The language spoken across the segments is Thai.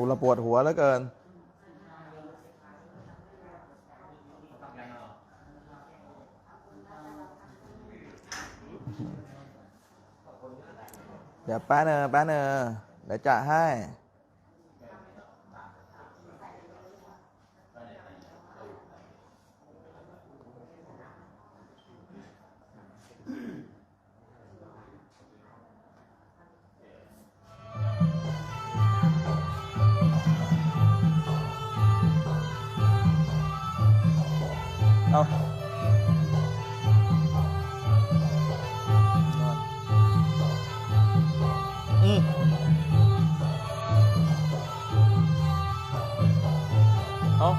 กูละปวดหัวแล้วเกิน เดี๋ยวแป๊บเนอแป๊บเนอเดี๋ยวจะให้ 好，嗯，好，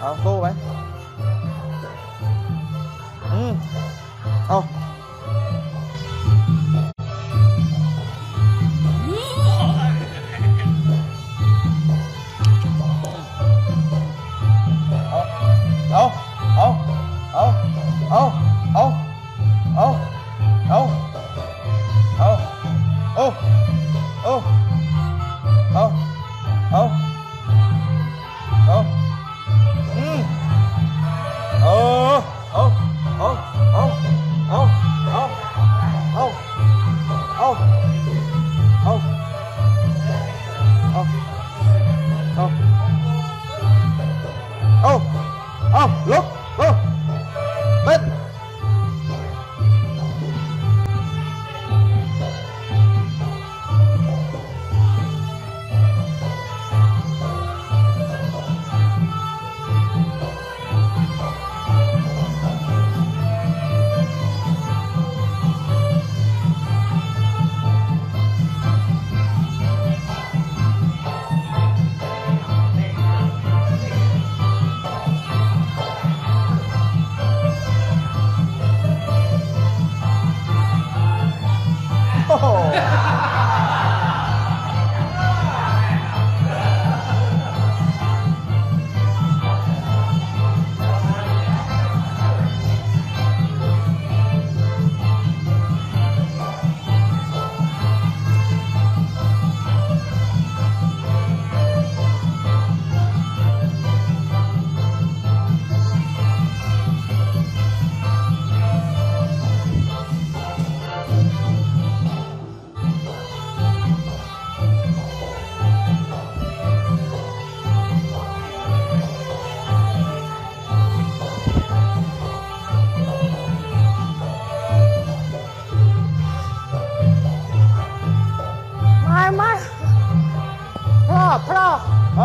好，收尾，嗯，好。 เอาเอาเอาเอาเอาลุกลุก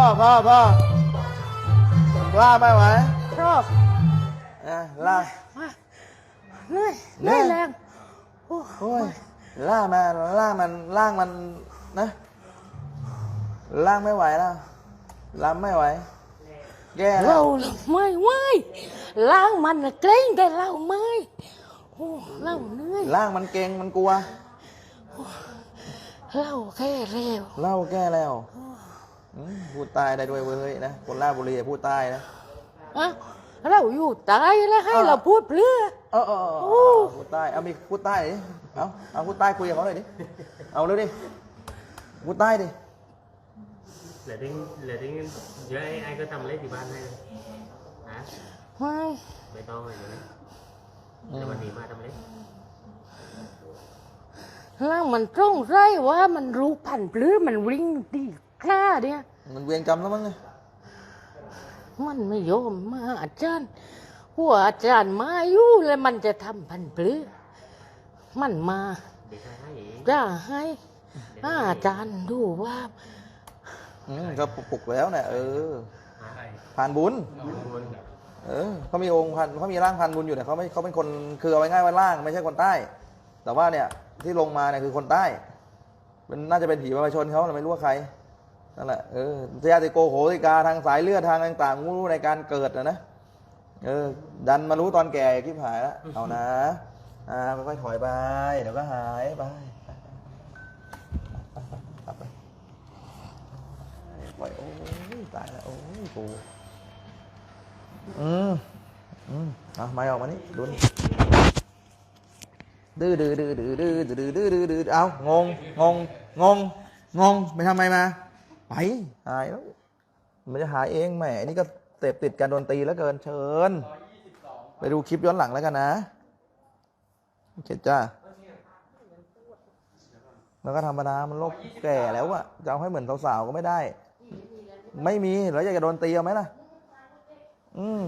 พ่อพ่อพ่อล่าไม่ไหวพ่ออะล่าเหนื่อยเหเหนื่นื่ออยยแรงโอ้โอ้ยล่ามาล่างมันล่างมันนะล่างไม่ไหวแล้วลำไม่ไหวแย่แล้เราวไม่ไม่ล้างมันน่ะเกรงแต่เราไม่โอ้เราเหนื่อยล่างมันเก่งมันกลัวเราแค่เร็วเล่าแก้แล้วอืม พูดใตายได้ด้วยเว้ยนะคนราชบุรีอะพูดใต้นะอะเราอยู่ตายแล้วให้อ่าเราพูดเพื่อเออเออเออโอ้พูดใต้เอามีพูดใต้ดิเอาเอาพูดใต้คุยกับเขาหน่อยดิเอาเร็วดิพูดใต้ดิ Lệ tiếng lệ tiếng giữa ai, ai có tâm lấy thì ban hay hả ไม่ mày to rồi vậy để mà tìm ai tâm lấy แล้วมันตรงไรว่ามันรู้พันธุ์หรือมันวิ่งดี กล้าเนี่ยมันเวียนกรรมแล้วมั้งเนี่ยมันไม่ยอมมาอาจารย์หัวอาจารย์มาอยู่แล้วมันจะทำพันธุ์ปลือมันมา bị sai hả vậy จะให้อาจารย์ดูว่าอืมก็ปลุกแล้วเนี่ยเออ hả ผ่านบุญ Buồn. เออเขามีองค์พันเขามีร่างพันบุญอยู่เนี่ยเขาไม่เขาเป็นคนคือเอาไว้ง่ายว่าร่างไม่ใช่คนใต้ แต่ว่าเนี่ยที่ลงมาเนี่ยคือคนใต้ เป็นน่าจะเป็นผีประชาชนเขาเราไม่รู้ว่าใคร นั่นแหละเออญาติโกโหติกาทางสายเลือดทางต่างๆรู้ในการเกิดนะนะเออ ดันมารู้ตอนแก่คิดหายแล้วเอานะอ่าค่อยๆถอยไปเดี๋ยวก็หายไปไปไปไปโอ้ยตายแล้วโอ้ยกูอืมอืมเอาไม้ออกมานี่ดูนี่ดื้อดื้อดื้อดื้อดื้อดื้อดื้อดื้อเอางงงงงงงไปทำไมมา ไปหายแล้วมันจะหายเองแหมนี่ก็เสพติดการโดนตีแล้วเกินเชิญ ไปดูคลิปย้อนหลังแล้วกันนะโอเคจ้าแล้วก็ธรรมดา มันโรคแก่แล้วอะจะเอาให้เหมือนสาวๆก็ไม่ได้ ไม่มีแล้วอยากจะโดนตีเอาไหมล่ะ อืม